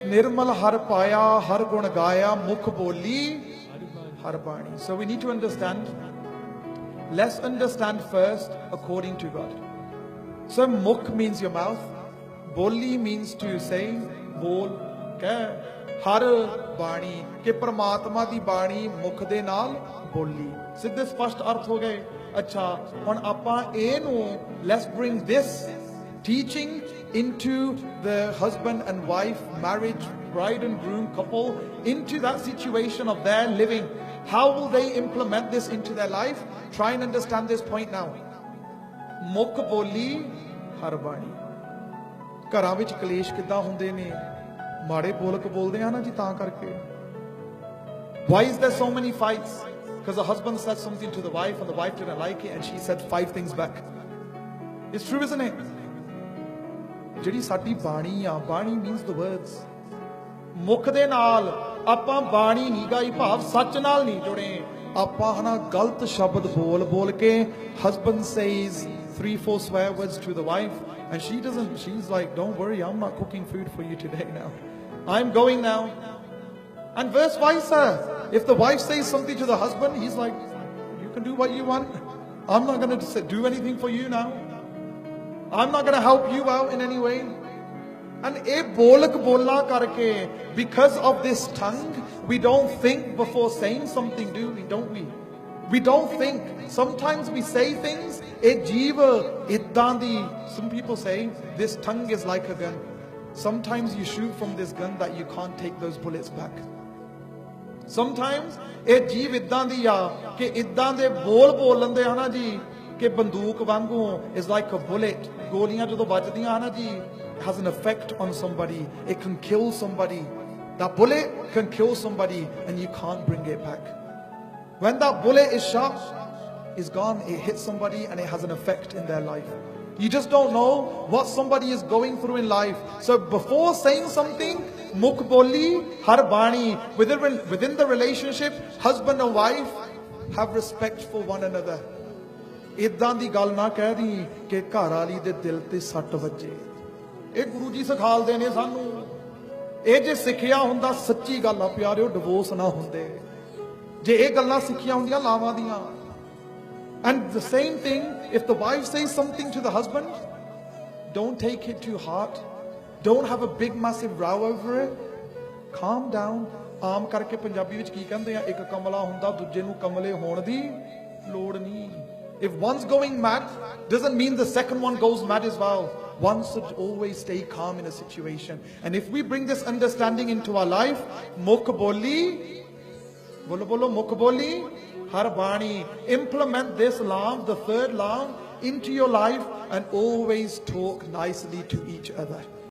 ਨਿਰਮਲ ਹਰ ਪਾਇਆ ਹਰ ਗੁਣ ਗਾਇਆ ਮੁਖ ਬੋਲੀ ਹਰ ਬਾਣੀ so we need to understand let's understand first according to god so mukh means your mouth boli means to say ਬੋਲ ਕਹਿ ਹਰ ਬਾਣੀ ਕਿ ਪ੍ਰਮਾਤਮਾ ਦੀ ਬਾਣੀ ਮੁਖ ਦੇ ਨਾਲ ਬੋਲੀ ਸਿੱਧੇ ਸਪਸ਼ਟ ਅਰਥ ਹੋ ਗਏ ਅੱਛਾ ਹੁਣ ਆਪਾਂ ਇਹ ਨੂੰ let's bring this teaching into the husband and wife marriage bride and groom couple into that situation of their living how will they implement this into their life try and understand this point now ਮੁੱਖ ਬੋਲੀ ਹਰ ਬਾਣੀ ਘਰਾਂ ਵਿੱਚ ਕਲੇਸ਼ ਕਿੱਦਾਂ ਹੁੰਦੇ ਨੇ ਮਾੜੇ ਬੋਲਕ ਬੋਲਦੇ ਆ ਨਾ ਜੀ ਤਾਂ ਕਰਕੇ why is there so many fights because the husband said something to the wife and the wife didn't like it and she said five things back it's true isn't it ਜਿਹੜੀ ਸਾਡੀ ਬਾਣੀ ਆ ਬਾਣੀ ਮੀਨਸ ਦ words ਮੁਖ ਦੇ ਨਾਲ ਆਪਾਂ ਬਾਣੀ ਨਹੀਂ ਗਾਈ ਭਾਵ ਸੱਚ ਨਾਲ ਨਹੀਂ ਜੁੜੇ ਆਪਾਂ ਹਨਾ ਗਲਤ ਸ਼ਬਦ ਬੋਲ ਬੋਲ ਕੇ husband says three four swear words to the wife and she doesn't she's like don't worry i'm not cooking food for you today now i'm going now and verse versa if the wife says something to the husband he's like you can do what you want i'm not going to do anything for you now I'm not going to help you out in any way. And ਇਹ ਬੋਲਕ ਬੋਲਣਾ ਕਰਕੇ because of this tongue we don't think before saying something do we don't we we don't think sometimes we say things ਇਹ ਜੀਵ ਇਦਾਂ ਦੀ some people say this tongue is like a gun sometimes you shoot from this gun that you can't take those bullets back sometimes ਇਹ ਜੀਵ ਇਦਾਂ ਦੀ ਆ ਕਿ ਇਦਾਂ ਦੇ ਬੋਲ ਬੋਲ ਲੈਂਦੇ ਆ ਨਾ ਜੀ ਕਿ ਬੰਦੂਕ ਵਾਂਗੂ is like a bullet ਗੋਲੀਆਂ ਜਦੋਂ ਵੱਜਦੀਆਂ ਆ ਨਾ ਜੀ has an effect on somebody it can kill somebody that bullet can kill somebody and you can't bring it back when that bullet is shot is gone it hits somebody and it has an effect in their life you just don't know what somebody is going through in life so before saying something mukh boli har bani within within the relationship husband and wife have respect for one another ਇਦਾਂ ਦੀ ਗੱਲ ਨਾ ਕਹਿ ਦੀ ਕਿ ਘਰ ਵਾਲੀ ਦੇ ਦਿਲ ਤੇ ਸੱਟ ਵੱਜੇ। ਇਹ ਗੁਰੂ ਜੀ ਸਿਖਾਲਦੇ ਨੇ ਸਾਨੂੰ, ਇਹ ਜੇ ਸਿੱਖਿਆ ਹੁੰਦਾ ਸੱਚੀ ਗੱਲ ਆ ਪਿਆਰਿਓ ਡਿਵੋਰਸ ਨਾ ਹੁੰਦੇ। ਜੇ ਇਹ ਗੱਲਾਂ ਸਿੱਖੀਆਂ ਹੁੰਦੀਆਂ ਲਾਵਾਂ ਦੀਆਂ। And the same thing, if the wife says something to the husband, don't take it to heart, don't have a big, massive row over it. Calm down. ਆਮ ਕਰਕੇ ਪੰਜਾਬੀ ਵਿੱਚ ਕੀ ਕਹਿੰਦੇ ਆ? ਇੱਕ ਕਮਲਾ ਹੁੰਦਾ, ਦੂਜੇ ਨੂੰ ਕਮਲੇ ਹੋਣ ਦੀ ਲੋੜ ਨਹੀਂ। If one's going mad, doesn't mean the second one goes mad as well. One should always stay calm in a situation. And if we bring this understanding into our life, mukh boli, bolo bolo mukh boli, har bani, implement this law, the third law, into your life and always talk nicely to each other.